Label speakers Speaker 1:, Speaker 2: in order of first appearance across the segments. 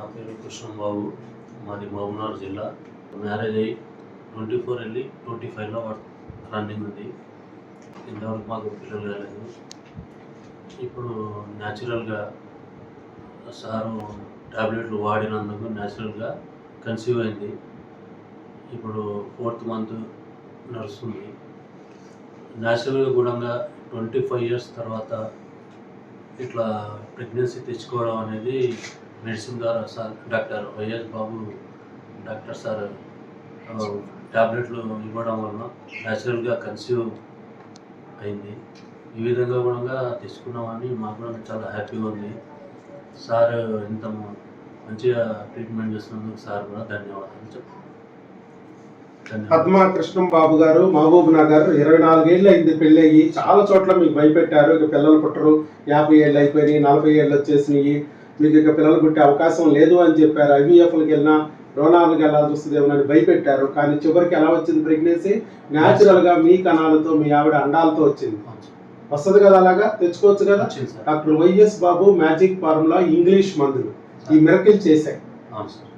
Speaker 1: నా పేరు కృష్ణంబాబు మాది మహబూబ్నగర్ జిల్లా. మ్యారేజ్ అయ్యి ట్వంటీ ఫోర్ వెళ్ళి ట్వంటీ ఫైవ్లో రన్నింగ్ ఉంది. ఇంతవరకు మాకు పిల్లలు కాలేదు. ఇప్పుడు న్యాచురల్గా సారు ట్యాబ్లెట్లు వాడినందుకు న్యాచురల్గా కన్సీవ్ అయింది. ఇప్పుడు ఫోర్త్ మంత్ నడుస్తుంది. న్యాచురల్గా కూడా ట్వంటీ ఫైవ్ ఇయర్స్ తర్వాత ఇట్లా ప్రెగ్నెన్సీ తెచ్చుకోవడం అనేది మెడిసిన్ ద్వారా sir doctor YS Babu doctor sir ట్యాబ్లెట్లు ఇవ్వడం వలన న్యాచురల్గా కన్సీవ్ అయింది. ఈ విధంగా కూడా తెచ్చుకున్నామని మాకు కూడా చాలా హ్యాపీగా ఉంది. సార్ ఇంత మంచిగా ట్రీట్మెంట్ చేస్తున్నందుకు సార్ కూడా ధన్యవాదాలు చెప్తాను ధన్యవాదాలు.
Speaker 2: పద్మ కృష్ణం బాబు గారు మహబూబ్ నగర్ ఇరవై నాలుగేళ్ళు అయింది పెళ్ళయ్యి. చాలా చోట్ల మీకు భయపెట్టారు. ఇక పిల్లలు పుట్టరు. యాభై ఏళ్ళు అయిపోయినాయి నలభై ఏళ్ళు వచ్చేసినాయి. మీకు ఇక పిల్లలు పుట్టే అవకాశం లేదు అని చెప్పారు. ఐవీఎఫ్లకి వెళ్ళినా డోనార్లకు వెళ్ళాల్సి వస్తుంది ఏమని భయపెట్టారు. కానీ చివరికి ఎలా వచ్చింది ప్రెగ్నెన్సీ? న్యాచురల్గా మీ కణాలతో మీ ఆవిడ అండాలతో వచ్చింది. వస్తుంది కదా అలాగా? తెచ్చుకోవచ్చు కదా? Doctor YS Babu magic formula English మందులు ఈ మిరకిల్ చేశాయి.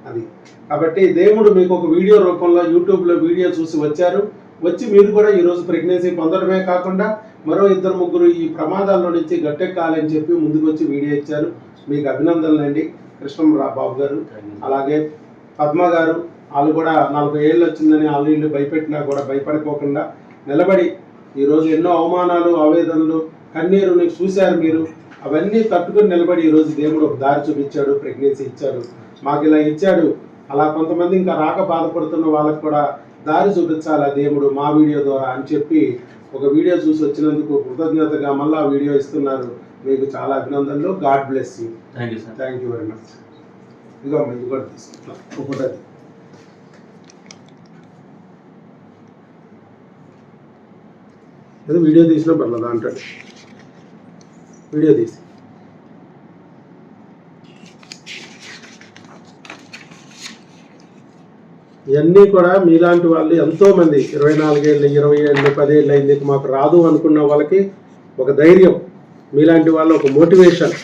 Speaker 2: అది. కాబట్టి దేవుడు మీకు ఒక వీడియో రూపంలో యూట్యూబ్లో వీడియో చూసి వచ్చారు. వచ్చి మీరు కూడా ఈ రోజు ప్రెగ్నెన్సీ పొందడమే కాకుండా మరో ఇద్దరు ముగ్గురు ఈ ప్రమాదాల్లో నుంచి గట్టెక్కాలని చెప్పి ముందుకు వచ్చి వీడియో ఇచ్చారు. మీకు అభినందనలు అండి కృష్ణరావు బాబు గారు అలాగే పద్మ గారు వాళ్ళు కూడా నలభై ఏళ్ళు వచ్చిందని వాళ్ళు వీళ్ళు భయపెట్టినా కూడా భయపడిపోకుండా నిలబడి ఈరోజు ఎన్నో అవమానాలు ఆవేదనలు కన్నీరుని చూశారు మీరు. అవన్నీ తట్టుకుని నిలబడి ఈరోజు దేవుడు ఒక దారి చూపించాడు ప్రెగ్నెన్సీ ఇచ్చాడు. మాకు ఇలా ఇచ్చాడు. అలా కొంతమంది ఇంకా రాక బాధపడుతున్న వాళ్ళకు కూడా దారి చూపించాలి ఆ దేవుడు మా వీడియో ద్వారా అని చెప్పి ఒక వీడియో చూసి వచ్చినందుకు కృతజ్ఞతగా మళ్ళీ ఆ వీడియో ఇస్తున్నారు. మీకు చాలా అభినందనలు. God bless you.
Speaker 1: Thank you sir
Speaker 2: thank you very much ఇదిగో ఇది కూడా తీసుకుంటా ఒకటి. ఏదో వీడియో తీసినా పర్లేదు అంటాడు. వీడియో తీసి. ఇవన్నీ కూడా మీలాంటి వాళ్ళు ఎంతో మంది ఇరవై నాలుగేళ్ళు ఇరవై ఏళ్ళు పదేళ్ళు అయింది మాకు రాదు అనుకున్న వాళ్ళకి ఒక ధైర్యం మీలాంటి వాళ్ళు ఒక మోటివేషన్.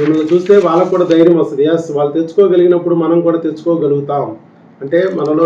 Speaker 2: మిమ్మల్ని చూస్తే వాళ్ళకు కూడా ధైర్యం వస్తుంది. ఎస్ వాళ్ళు తెచ్చుకోగలిగినప్పుడు మనం కూడా తెచ్చుకోగలుగుతాం. అంటే మనలో